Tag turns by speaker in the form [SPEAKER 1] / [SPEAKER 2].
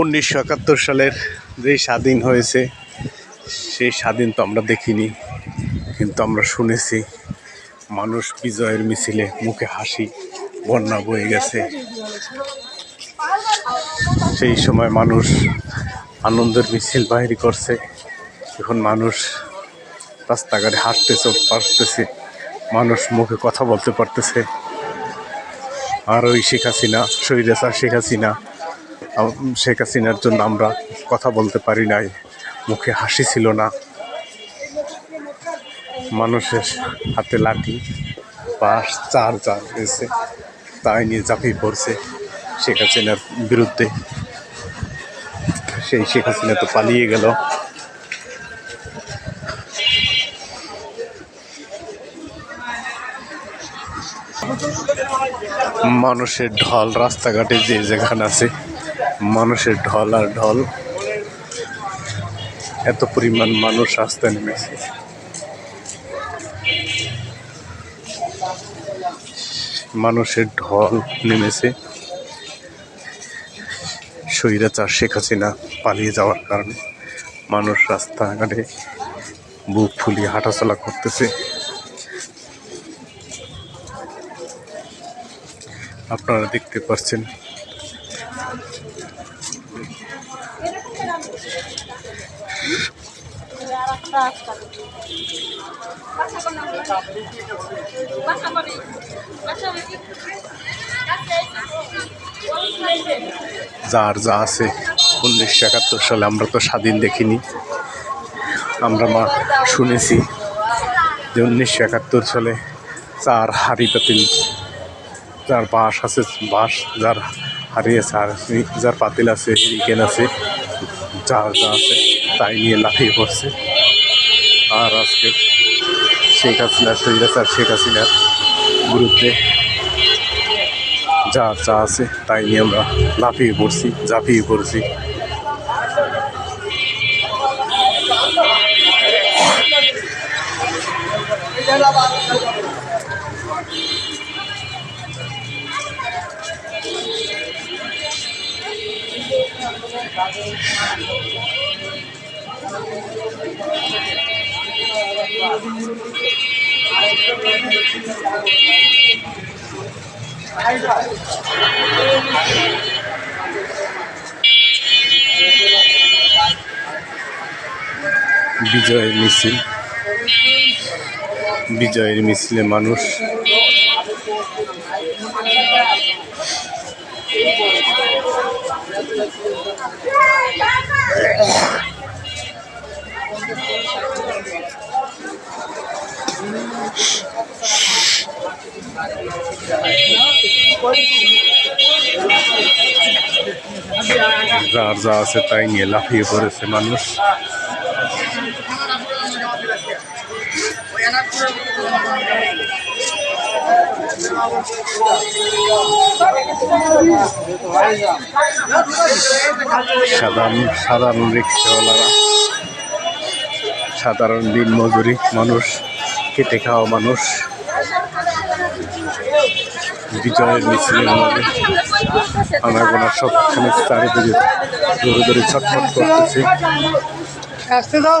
[SPEAKER 1] উনিশশো একাত্তর সালের যে স্বাধীন হয়েছে, সেই স্বাধীন তো আমরা দেখিনি, কিন্তু আমরা শুনেছি মানুষ বিজয়ের মিছিলে মুখে হাসি, বন্যা বয়ে গেছে। সেই সময় মানুষ আনন্দের মিছিল বাহির করছে, এখন মানুষ রাস্তাঘাটে হাঁটতেছে পারতেছে, মানুষ মুখে কথা বলতে পারতেছে। আর ওই শেখ হাসিনা শহীদাসার শেখ হাসিনা শেখ হাসিনার জন্য আমরা কথা বলতে পারি নাই। মুখে হাসি ছিল না। মানুষের হাতে লাঠি বাঁশ চার চার রয়েছে তাই নিয়ে ঝাঁপিয়ে পড়ছে শেখ হাসিনার বিরুদ্ধে। সেই শেখ হাসিনা তো পালিয়ে গেল। মানুষের ঢল রাস্তাঘাটে যে যেখানে আছে। মানুষের ঢল আর ঢল। এত পরিমাণ মানুষ রাস্তায় নেমেছে। মানুষের ঢল নেমেছে। স্বৈরাচার শেখ হাসিনা পালিয়ে যাওয়ার কারণে মানুষ রাস্তাঘাটে বুক ফুলিয়ে হাঁটাচলা করতেছে। আপনারা দেখতে পাচ্ছেন যার যা আছে, উনিশশো একাত্তর সালে আমরা তো স্বাধীন দেখিনি। আমরা মা শুনেছি যে উনিশশো একাত্তর সালে চার হাড়ি পাতিল যার বাঁশ আছে বাঁশ যার হারিয়েছে, আর যার পাতিল আছে হিরিকেন আছে। যার যা আছে তাই নিয়ে লাফিয়ে পড়ছে। আর আজকে শেখ হাসিনা স্বৈরাচার, শেখ হাসিনার বিরুদ্ধে যা যা আছে তাই নিয়ে আমরা লাফিয়ে পড়ছি, ঝাঁপিয়ে পড়ছি। বিজয়ের মিছিল। বিজয়ের মিছিলে মানুষ। যার যা আছে তাই নিয়ে লাফিয়ে পড়েছে মানুষ। সাধারণ সাধারণ রিক্সাওয়ালারা, সাধারণ দিন মজুরি মানুষ, খেটে খাওয়া মানুষ, বিজয়ের মিছিলের মধ্যে আনাগোনা সবখানে চারিদিকে ধরে ধরে ছটফট করতেছে।
[SPEAKER 2] আসতে দাও।